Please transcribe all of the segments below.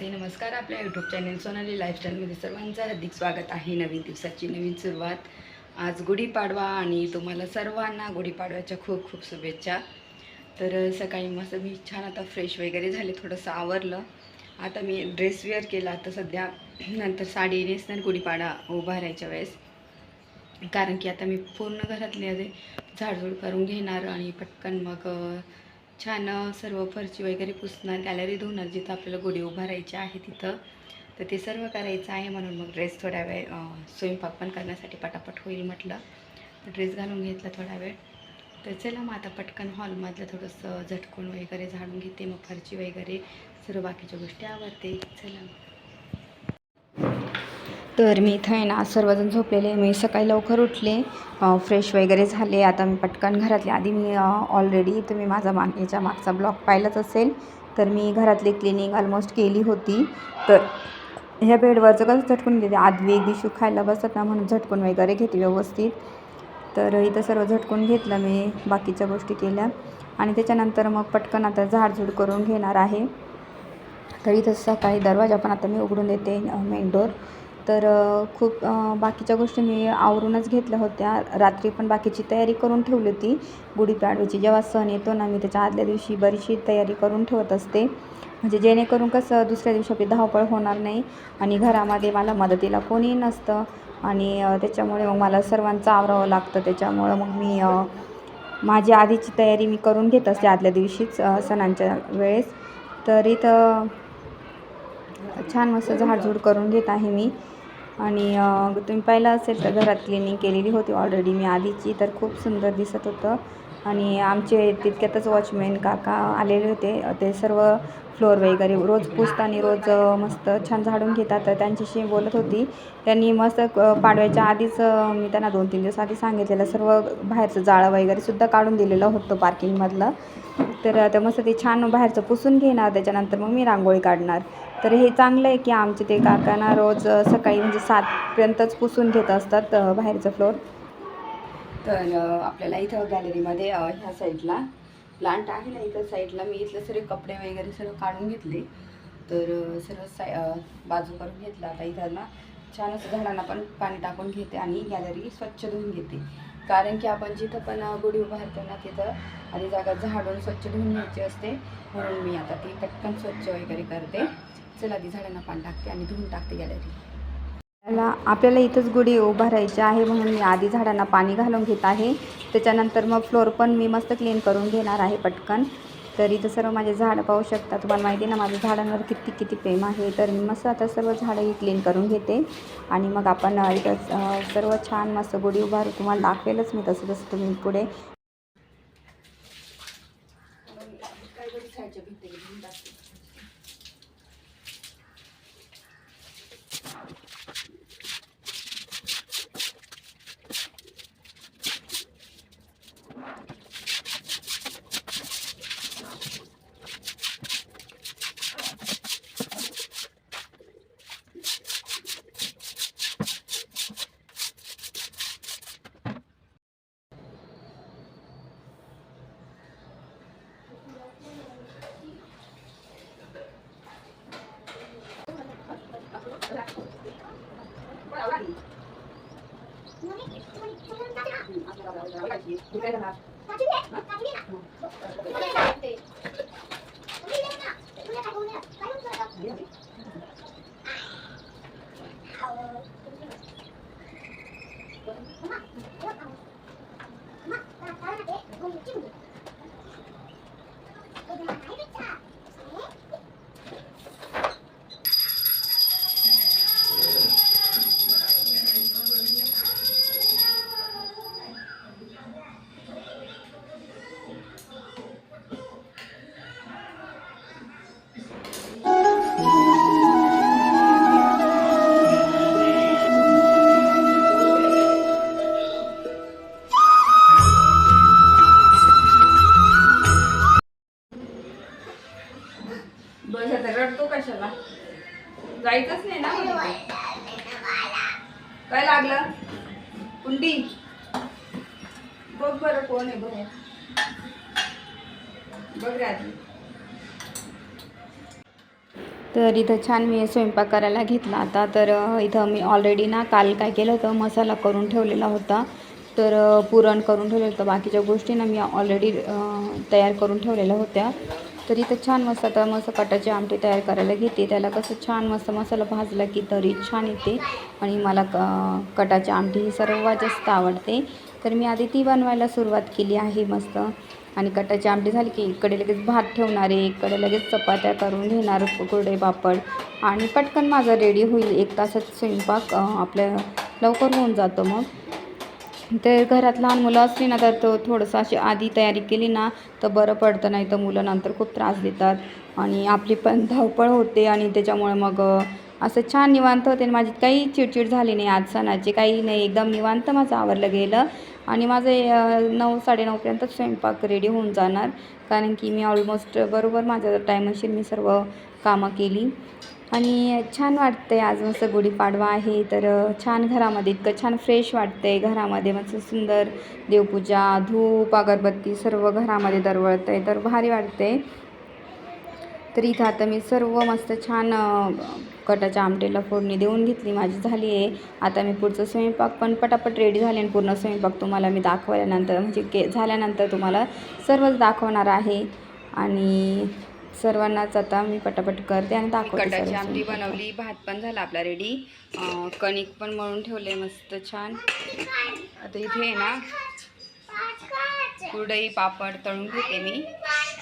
नमस्ते नमस्कार. आपल्या YouTube channel Sonali लाईफस्टाईलमध्ये सर्वांचं हार्दिक स्वागत आहे. नवीन दिवसाची नवीन सुरुवात. आज गुढीपाडवा आणि तुम्हाला सर्वांना गुढीपाडव्याच्या खूप खूप शुभेच्छा. तर सकाळी मस्त मी छान आता फ्रेश वगैरे झाले. थोडंसं आवरलं. आता मी ड्रेस वेअर केला. आता सध्या नंतर साडी नेसणार गुढीपाडा उभारायच्या वेळेस. कारण की आता मी पूर्ण घरातले असे झाडझूड करून घेणार आणि पटकन मग छान सर्व फरची वगैरे पुसणार गॅलरी धुणार जिथं आपल्याला गुढी उभारायची आहे तिथं. तर ते सर्व करायचं आहे म्हणून मग ड्रेस थोड्या वेळ स्वयंपाक पण करण्यासाठी पटापट होईल म्हटलं. तर ड्रेस घालून घेतला थोडा वेळ. तर चला मग आता पटकन हॉलमधलं थोडंसं झटकून वगैरे झाडून घेते मग फरची वगैरे सर्व बाकीच्या गोष्टी आवडते चला तर मी इथं आहे ना सर्वजण झोपलेले मी सकाळी लवकर उठले फ्रेश वगैरे झाले. आता मी पटकन घरातले आधी मी ऑलरेडी तुम्ही माझा मागणीच्या मागचा ब्लॉग पाहिलाच असेल तर मी घरातली क्लिनिंग ऑलमोस्ट केली होती. तर ह्या बेडवरचं कसं झटकून घेते. आदवी एक दिवशी खायला बसत ना म्हणून झटकून वगैरे घेते व्यवस्थित. तर इथं सर्व झटकून घेतलं मी बाकीच्या गोष्टी केल्या. आणि त्याच्यानंतर मग पटकन आता झाडझूड करून घेणार आहे. तर इथं सकाळी दरवाजा पण आता मी उघडून देते मेन डोर तर खूप बाकीच्या गोष्टी मी आवरूनच घेतल्या होत्या. रात्री पण बाकीची तयारी करून ठेवली होती. गुढीपाडव्याची जेव्हा सण येतो ना मी त्याच्या आदल्या दिवशी बरीचशी तयारी करून ठेवत असते. म्हणजे जेणेकरून कसं दुसऱ्या दिवशी आपली धावपळ होणार नाही आणि घरामध्ये मला मदतीला कोणी नसतं. आणि त्याच्यामुळे मग मला सर्वांचं आवरावं लागतं. त्याच्यामुळं मग मी माझी आधीची तयारी मी करून घेत असते आदल्या दिवशीच सणांच्या वेळेस. तर इथं छान मस्त झाडझूड करून घेत आहे मी. आणि तुम्ही पाहिलं असेल तर घरात क्लिनिंग केलेली होती ऑलरेडी मी आधीची तर खूप सुंदर दिसत होतं. आणि आमचे तितक्यातच वॉचमॅन काका आलेले होते. ते सर्व फ्लोअर वगैरे रोज पुसताना रोज मस्त छान झाडून घेतात. तर त्यांच्याशी बोलत होती. त्यांनी मस्त पाडव्याच्या आधीच मी त्यांना दोन तीन दिवस आधी सांगितलेलं. सर्व बाहेरचं जाळं वगैरे सुद्धा काढून दिलेलं होतं पार्किंगमधलं तर ते मस्त ते छान बाहेरचं पुसून घेणार. त्याच्यानंतर मग मी रांगोळी काढणार. तर हे चांगलं आहे की आमचे ते काकांना रोज सकाळी म्हणजे सातपर्यंतच पुसून घेत असतात बाहेरचं फ्लोर. तर आपल्याला इथं गॅलरीमध्ये ह्या साईडला प्लांट आहे ना इथं साईडला मी इथलं सर्व कपडे वगैरे सर्व काढून घेतले. तर सर्व साय बाजू करून घेतलं. आता इथं ना छान असं झाडांना पण पाणी टाकून घेते आणि गॅलरी स्वच्छ धुवून घेते. कारण की आपण जिथं पण गुढी उभारतो ना तिथं आधी जागा झाडून स्वच्छ धुवून घ्यायची असते. म्हणून मी आता ती पटकन स्वच्छ वगैरे करते. चला ती झाडांना पाणी टाकते आणि धुवून टाकते गॅलरी आपल्याला आपल्याला इथंच गुढी उभारायची आहे म्हणून मी आधी झाडांना पाणी घालून घेत आहे. त्याच्यानंतर मग फ्लोअर पण मी मस्त क्लीन करून घेणार आहे पटकन. तर इथं सर्व माझे झाडं पाहू शकता. तुम्हाला माहिती आहे ना माझ्या झाडांवर किती किती प्रेम आहे. तर मी मस्त आता सर्व झाडं ही क्लीन करून घेते. आणि मग आपण इथं सर्व छान मस्त गुढी उभारू तुम्हाला दाखवेलच मी तसं तसं तुम्ही पुढे. いかな。रडतो कशाला? जायचंच नाही ना काय लागलं? कुंडी? बघ बरं कोण आहे बघ. बघ रे तर इथं छान मी स्वयंपाक करायला घेतला आता. तर इथं मी ऑलरेडी ना काल काय केलं होतं? मसाला करून ठेवलेला होता. तर पुरण करून ठेवलेलं होतं. बाकीच्या गोष्टी ना मी ऑलरेडी तयार करून ठेवलेल्या होत्या. तर इथं छान मस्त आता मस्त कटाची आमटी तयार करायला घेते. त्याला कसं छान मस्त मसाला भाजला की तरी छान येते. आणि मला क कटाची आमटी ही सर्वात जास्त आवडते. तर मी आधी ती बनवायला सुरुवात केली आहे मस्त. आणि कटाची आमटी झाली की इकडे लगेच भात ठेवणार आहे. इकडे लगेच चपात्या करून घेणार कुरडे पापड. आणि पटकन माझं रेडी होईल. एक तासात स्वयंपाक आपल्या लवकर होऊन जातो मग. ते घरात लहान मुलं असली ना तर तो थोडंसं अशी आधी तयारी केली ना तर बरं पडतं. नाही तर मुलं नंतर खूप त्रास देतात. आणि आपली पण धावपळ होते आणि त्याच्यामुळे मग असं छान निवांत होते. आणि माझी काही चिडचिड झाली नाही आज सणाची काही नाही. एकदम निवांत माझं आवरलं गेलं. आणि माझं नऊ साडेनऊपर्यंत स्वयंपाक रेडी होऊन जाणार. कारण की मी ऑलमोस्ट बरोबर माझ्या टायमशीर मी सर्व कामं केली. आणि छान वाटतं आहे आज मस्त गुढीपाडवा आहे. तर छान घरामध्ये इतकं छान फ्रेश वाटतं आहे घरामध्ये. मस्त सुंदर देवपूजा धूप अगरबत्ती सर्व घरामध्ये दरवळतं आहे तर भारी वाटते तर इथं आता मी सर्व मस्त छान कटाच्या आमटेला फोडणी देऊन घेतली. माझी झाली आहे. आता मी पुढचं स्वयंपाक पण पटापट रेडी झाले आणि पूर्ण स्वयंपाक तुम्हाला मी दाखवल्यानंतर म्हणजे के झाल्यानंतर तुम्हाला सर्वच दाखवणार आहे. आणि सर्वांनाच आता मी पटापट करते आणि दाखवते आमटी बनवली भात पण झाला आपला रेडी कणिक पण मळून ठेवले मस्त छान. आता इथे आहे ना कुरडई पापड तळून घेते मी.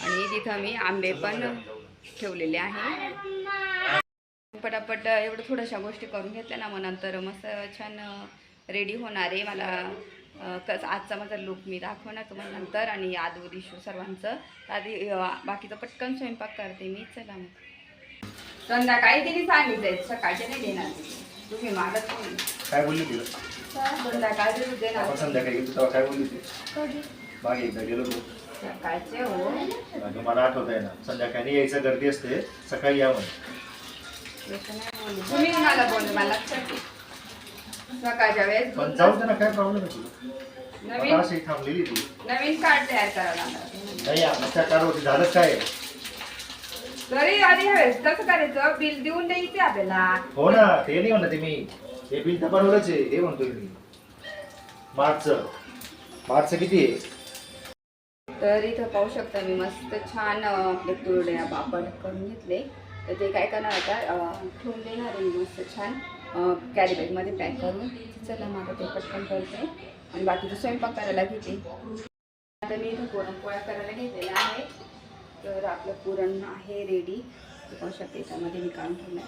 आणि तिथं मी आंबे पण ठेवलेले आहे. पटापट एवढं थोड्याशा गोष्टी करून घेतल्या ना मग नंतर मस्त छान रेडी होणार आहे. मला कस आजचा माझा लुक मी दाखवणार तुम्हाला नंतर आणि आदू दिशू सर्वांचं. आधी बाकीचं पटकन स्वयंपाक करते मी. चला मग. संध्याकाळी तिने सांगितलंय. सकाळचे नाही देणार. तुम्ही मागत नाही. काय बोलली तुला? देणार. संध्याकाळी गेलो तेव्हा काय बोलली ती? मागे एकदा गेलो तू सकाळचे हो. अगं मला आठवत आहे ना संध्याकाळी यायचं गर्दी असते सकाळी या म्हणे तसं नाही बोलली. तुम्ही मला बोलले मला लक्षात. सकाळच्या वेळेस पण दूध जाऊ दे ना काय प्रॉब्लेम आहे तुला? नवीन आता अशी थांबलेली तू. नवीन कार्ड तयार करावं लागणार नाही आपल्या कार होती झालं काय? तरी आधी ह्यावेळेस कसं करायचं बिल देऊन द्यायचे आपल्याला. हो ना ते नाही म्हणत आहे मी. हे बिल तर आहे हे म्हणतोय मी. मार्चचं मार्चचं किती आहे? तर इथं पाहू शकता मी मस्त छान अं, आपले कुरड्या पापड करून घेतले. तर ते काय करणार आता अं, ठेवून देणार आहे मी मस्त छान. कॅरी बॅगमध्ये पॅक करून चला मग ते पटकन करते. आणि बाकीचं स्वयंपाक करायला घेते. आता मी इथं पुरणपोळ्या करायला घेतलेला आहे. तर आपलं पुरण आहे रेडी पाहू शकते त्याच्यामध्ये मी काढून ठेवलं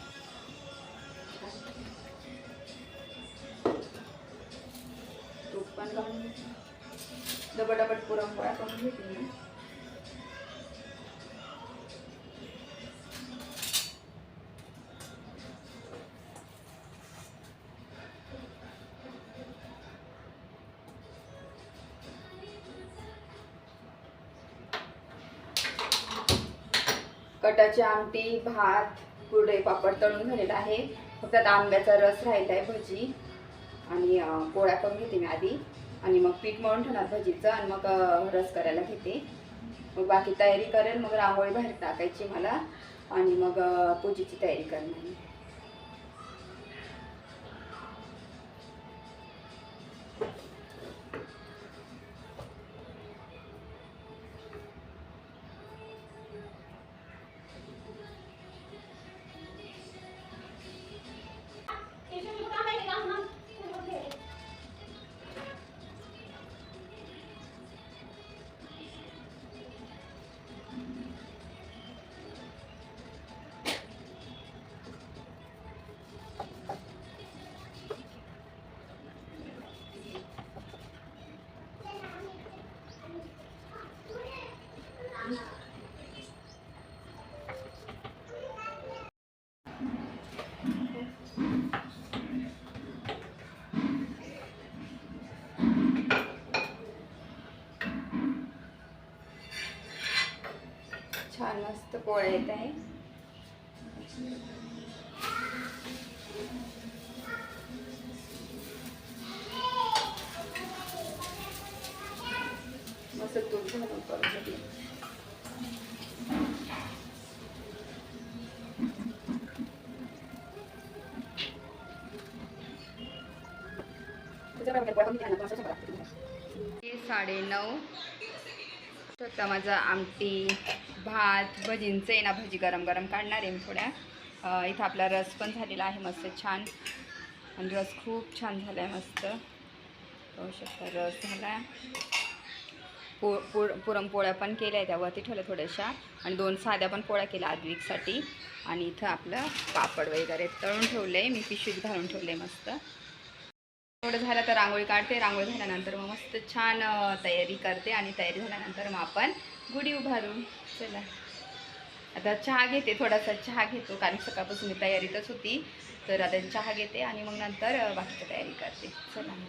तूप पण काढून डबडबट पुरणपोळ्या करून घेते मी आमटी भात कुरडे पापड तळून झालेला आहे. फक्त आता आंब्याचा रस राहिला आहे भजी आणि पोळ्या करून घेते मी आधी. आणि मग पीठ मळून ठेवणार भजीचं आणि मग रस करायला घेते. मग बाकी तयारी करेल मग रांगोळी बाहेर टाकायची मला. आणि मग पूजेची तयारी करणार पोळ्या येत आहे मस्त तूप घालून करून घेतलं साडे नऊ आता माझं आमटी भात भजींचं आहे ना भजी गरम गरम काढणार आहे मी थोड्या. इथं आपला रस पण झालेला आहे मस्त छान. आणि रस खूप छान झाला आहे मस्त. पाहू शकता रस झाला पो पो पुरणपोळ्या पण केल्या आहेत त्यावरती ठेवल्या थोड्याशा. आणि दोन साध्या पण पोळ्या केल्या आदविकसाठी आणि इथं आपलं पापड वगैरे तळून ठेवलं आहे मी पिशवीत घालून ठेवलं आहे मस्त. थोडं झालं तर रांगोळी काढते रांगोळी झाल्यानंतर मग मस्त छान तयारी करते आणि तयारी झाल्यानंतर मग आपण गुढी उभारू चला. आता चहा घेते थोडासा चहा घेतो कारण सकाळपासून मी तयारीतच होती. तर आता चहा घेते आणि मग नंतर बाकीची तयारी करते. चला मग.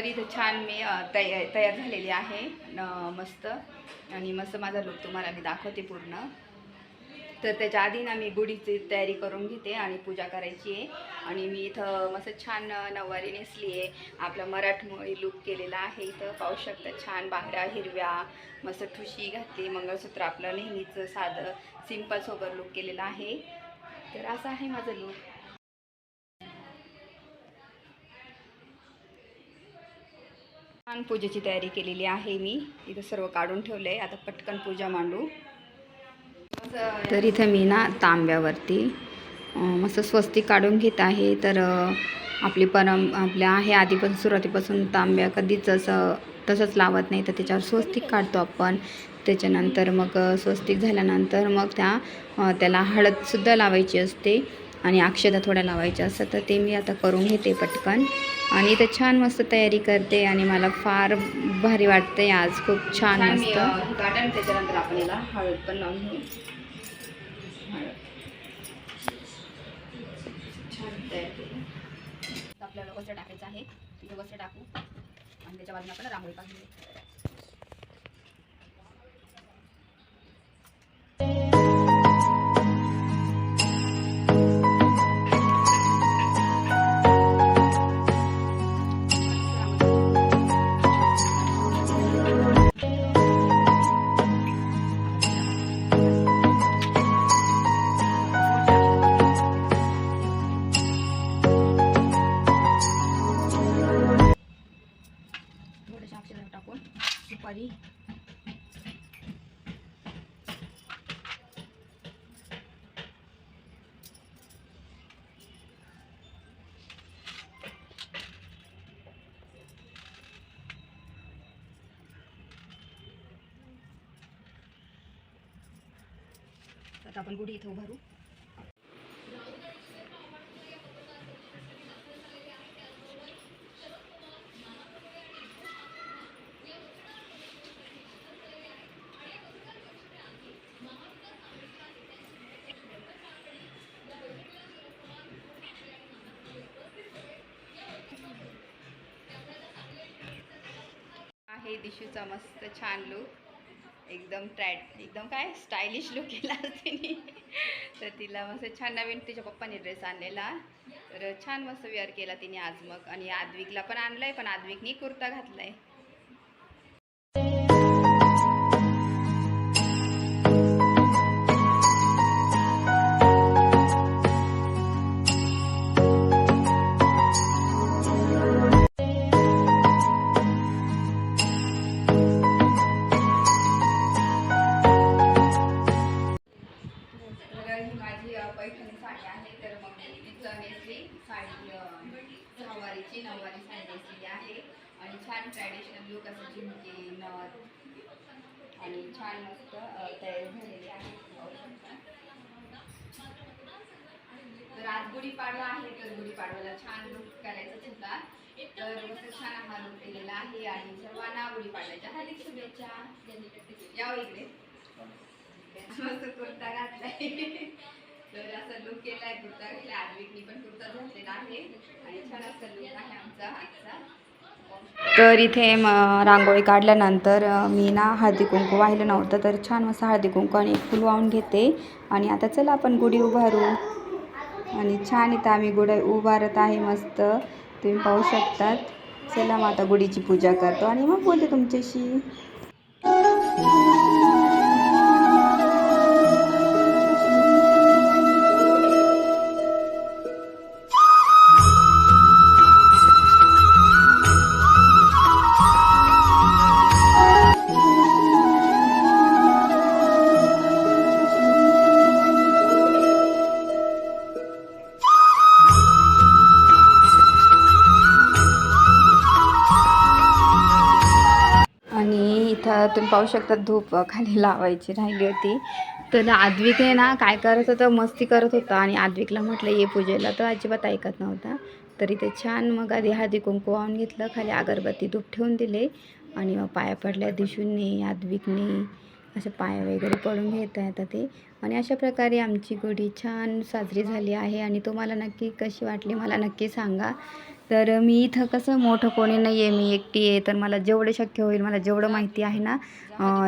तर इथं छान मी तया तयार झालेली आहे. न- मस्त. आणि मस्त माझा लुक तुम्हाला मी दाखवते पूर्ण. तर त्याच्या आधी ना मी गुढीची तयारी करून घेते आणि पूजा करायची आहे. आणि मी इथं मस्त छान नऊवारी नेसली आहे. आपला मराठमोळी लुक केलेला आहे इथं. पाहू शकता छान बांगड्या हिरव्या मस्त ठुशी घातली मंगळसूत्र आपलं नेहमीचं साधं सिंपल सोबर लुक केलेलं आहे. तर असं आहे माझं लुक छान पूजेची तयारी केलेली आहे मी. इथं सर्व काढून ठेवलं आहे आता पटकन पूजा मांडू. तर इथं मी ना तांब्यावरती मस्त स्वस्तिक काढून घेत आहे. तर आपली परम आपल्या आहे आधीपासून सुरुवातीपासून तांब्या कधीच असं तसंच लावत नाही. तर त्याच्यावर स्वस्तिक काढतो आपण. त्याच्यानंतर मग स्वस्तिक झाल्यानंतर मग त्या त्याला हळदसुद्धा लावायची असते. आणि अक्षता थोड्या लावायच्या असतात तर ते मी आता करून घेते पटकन. आणि इथं छान मस्त तयारी करते आणि मला फार भारी वाटते आज खूप छान मस्त. गार्डन त्याच्यानंतर आपण याला हळद पण लावून घेऊ. छान तयार केलं. आता आपल्याला वस्त्र टाकायचं आहे. तिथे वस्त्र टाकू. आणि त्याच्या बाजूला आपण रांगोळी काढली आता आपण गुढी इथं उभारू आहे दिशूचा मस्त छान लुक एकदम ट्रॅड एकदम काय स्टायलिश लुक केला तिने. तर तिला मस्त छान नवीन तिच्या पप्पाने ड्रेस आणलेला. तर छान मस्त वेअर केला तिने आज मग. आणि आद्विकला पण आणलाय पण आद्विकनी कुर्ता घातला आहे तर छान हा लुक केलेला आहे आणि सर्वांना गुढीपाडव्याच्या हार्दिक शुभेच्छा. यावं इकडे. मस्त कुर्ता घातलाय. तर असा लुक केलाय कुर्ता घातला आद्विकनी पण कुर्ता घातलेला आहे. आणि छान असा लुक आहे आमचा आजचा. तर इथे म रांगोळी काढल्यानंतर मी ना हळदी कुंकू वाहिलं नव्हतं तर छान मस्त हळदी कुंकू आणि एक फुल वाहून घेते. आणि आता चला आपण गुढी उभारू. आणि छान इथं आम्ही गुढी उभारत आहे मस्त. तुम्ही पाहू शकतात. चला मग आता गुढीची पूजा करतो आणि मग बोलते तुमच्याशी पाहू शकता धूप खाली लावायची राहिली होती. तर आद्विक आहे ना काय करत होतं मस्ती करत होता आणि आद्विकला म्हटलं ये पूजेला. तर अजिबात ऐकत नव्हता. तरी ते छान मग आधी हळदी कुंकू वाहून घेतलं खाली अगरबत्ती धूप ठेवून दिले आणि मग पाया पडल्या दिशूंनी आद्विकने असं पाया वगैरे पडून घेता येतं ते. आणि अशा प्रकारे आमची गुढी छान साजरी झाली आहे आणि तुम्हाला नक्की कशी वाटली मला नक्की सांगा. तर मी इथं कसं मोठं कोणी नाही आहे मी एकटी आहे. तर मला जेवढं शक्य होईल मला जेवढं माहिती आहे ना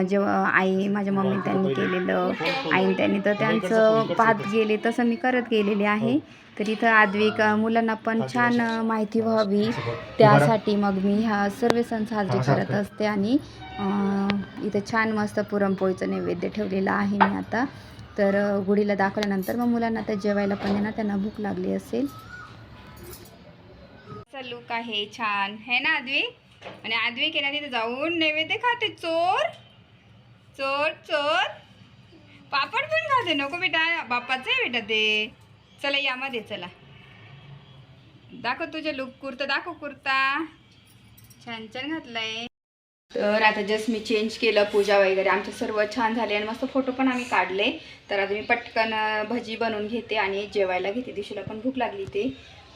जेव्हा आई माझ्या मम्मी त्यांनी केलेलं आईन त्यांनी तर त्यांचं पाहत गेले तसं मी करत गेलेले आहे. तर इथं आद्विक मुलांना पण छान माहिती व्हावी. त्यासाठी मग मी ह्या सर्व सण साजरे करत असते आणि इथं छान मस्त पुरणपोळीचं नैवेद्य ठेवलेलं आहे मी आता. तर गुढीला दाखवल्यानंतर मग मुलांना तर जेवायला पण देणार त्यांना भूक लागली असेल. लुक आहे छान. है ना आदवी? आणि आदवी के ना तिथे जाऊन नैवेद्य खाते. चोर! चोर चोर! पापड पण खाते. नको बेटा बापाचं आहे बेटा ते चला यामध्ये चला. दाखव तुझे लुक कुर्ता दाखव कुर्ता. छान छान घातलाय. तर आता जस्ट मी चेंज केलं पूजा वगैरे. आमचं सर्व छान झाले आणि मस्त फोटो पण आम्ही काढले. तर आता मी पटकन भजी बनवून घेते आणि जेवायला घेते. दिशेला पण भूक लागली ते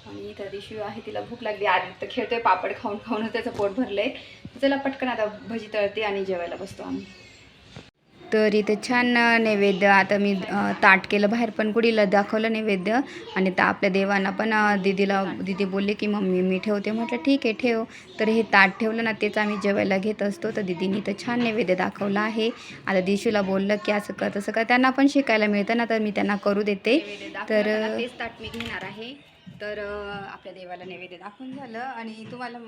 आणि त्या दिवशी आहे तिला भूक लागली आधी. तर खेळतोय पापड खाऊन खाऊन त्याचं पोट भरलंय. चला पटकन आता भजी तळते आणि जेवायला बसतो आम्ही. तर इथे छान नैवेद्य. आता मी ताट केलं बाहेर पण गुढीला दाखवलं नैवेद्य. आणि त्या आपल्या देवांना पण दीदीला दीदी बोलले की मम्मी मी ठेवते. म्हटलं ठीक आहे ठेव. तर हे ताट ठेवलं ना तेच आम्ही जेवायला घेत असतो. तर दीदीनी तर छान नैवेद्य दाखवलं आहे. आता दिशूला बोललं की असं कर तसं कर. त्यांना पण शिकायला मिळतं ना तर मी त्यांना करू देते. तर तेच ताट मी घेणार आहे. तर आपल्या देवाला नैवेद्य दाखवून झालं आणि तुम्हाला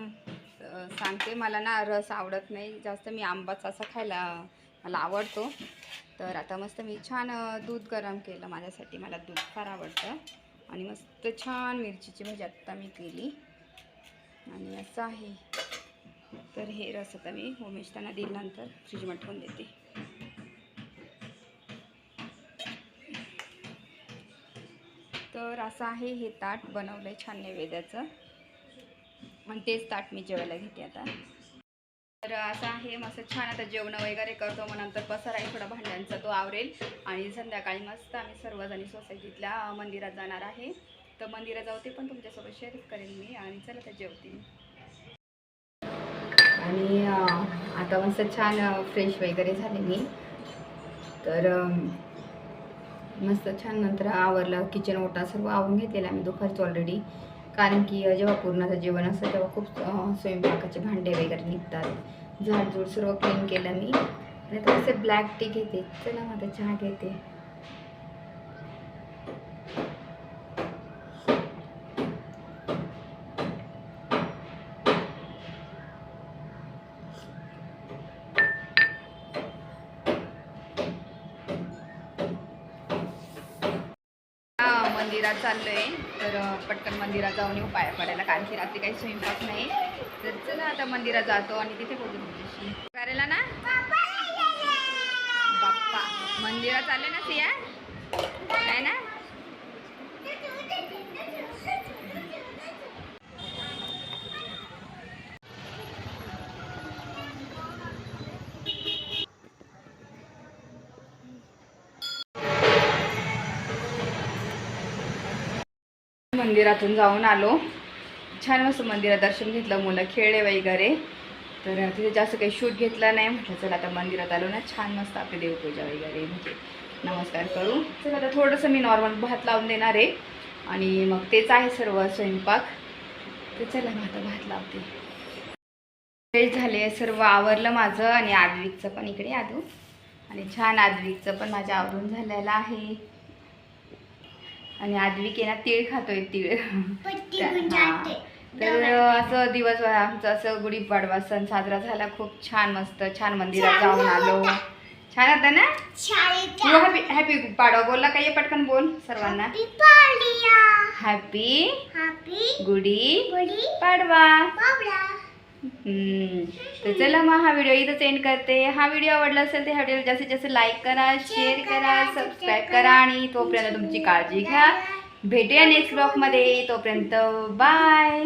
सांगते मला ना रस आवडत नाही. जास्त मी आंबाच असा खायला मला आवडतो. तर आता मस्त मी छान दूध गरम केलं माझ्यासाठी. मला दूध फार आवडतं. आणि मस्त छान मिरचीची भाजी आत्ता मी केली. आणि असं आहे. तर हे रस आता मी होमेश त्यांना दिल्यानंतर फ्रीजमध्ये ठेवून देते. तर असं आहे हे ताट बनवलं आहे छान नैवेद्याचं आणि तेच ताट मी जेवायला घेते आता. तर असं आहे मस्त छान आता जेवण वगैरे करतो मग नंतर पसर आहे थोडा भांड्यांचा तो आवरेल. आणि संध्याकाळी मस्त आम्ही सर्वजणी सोसायटीतल्या मंदिरात जाणार आहे. तर मंदिरात जाऊ ते पण तुमच्यासोबत शेअर करेन मी आणि चला तर जेवते. आणि आता मस्त छान फ्रेश वगैरे झाले मी. तर मस्त छान नंतर आवरलं किचन ओटा सर्व आवरून घेतलेलं आम्ही दुपारचं ऑलरेडी कारण की जेव्हा पूर्णाचं जेवण असतं तेव्हा खूप स्वयंपाकाचे भांडे वगैरे निघतात. झाडझूड सर्व क्लीन केलं मी. आणि असे ब्लॅक टी घेते. चला मग आता चहा घेते हा, मंदिरात आहे तर पटकन मंदिरात जाऊन येऊ पाया पडायला कारण की रात्री काही स्वयंपाक नाही. तर चला आता मंदिरात जातो आणि तिथे बोलतो तुमच्याशी. करायला ना बाप्पा. मंदिरात चालले ना सिया? मंदिरातून जाऊन आलो. छान मस्त मंदिरात दर्शन घेतलं मुलं खेळले वगैरे. तर तिथे जास्त काही शूट घेतला नाही. म्हटलं चला आता मंदिरात आलो ना. छान मस्त आपली देवपूजा वगैरे म्हणजे नमस्कार करू. चला आता थोडंसं मी नॉर्मल भात लावून देणार आहे. आणि मग तेच आहे सर्व स्वयंपाक. तर चला मग आता भात लावते. फ्रेश झाले सर्व आवरलं माझं आणि आद्विकचं पण इकडे आदू. आणि छान आद्विकचं पण माझ्या आवरून झालेलं आहे. आणि आद्विक आहे ना तीळ खातोय तीळ. तर असं दिवसभर आमचं असं गुढीपाडवा सण साजरा झाला. खूप छान मस्त छान मंदिरात जाऊन आलो. छान होता ना? तू हॅपी हॅपी पाडवा बोलला काय पटकन बोल सर्वांना? हॅपी गुढी पाडवा. तर चला मग हा व्हिडिओ इथंच एंड करते. हा व्हिडिओ आवडला असेल तर ह्या व्हिडिओला जास्तीत जास्त लाईक करा शेअर करा सबस्क्राईब करा आणि तोपर्यंत तुमची काळजी घ्या. भेटूया नेक्स्ट ब्लॉगमध्ये तोपर्यंत बाय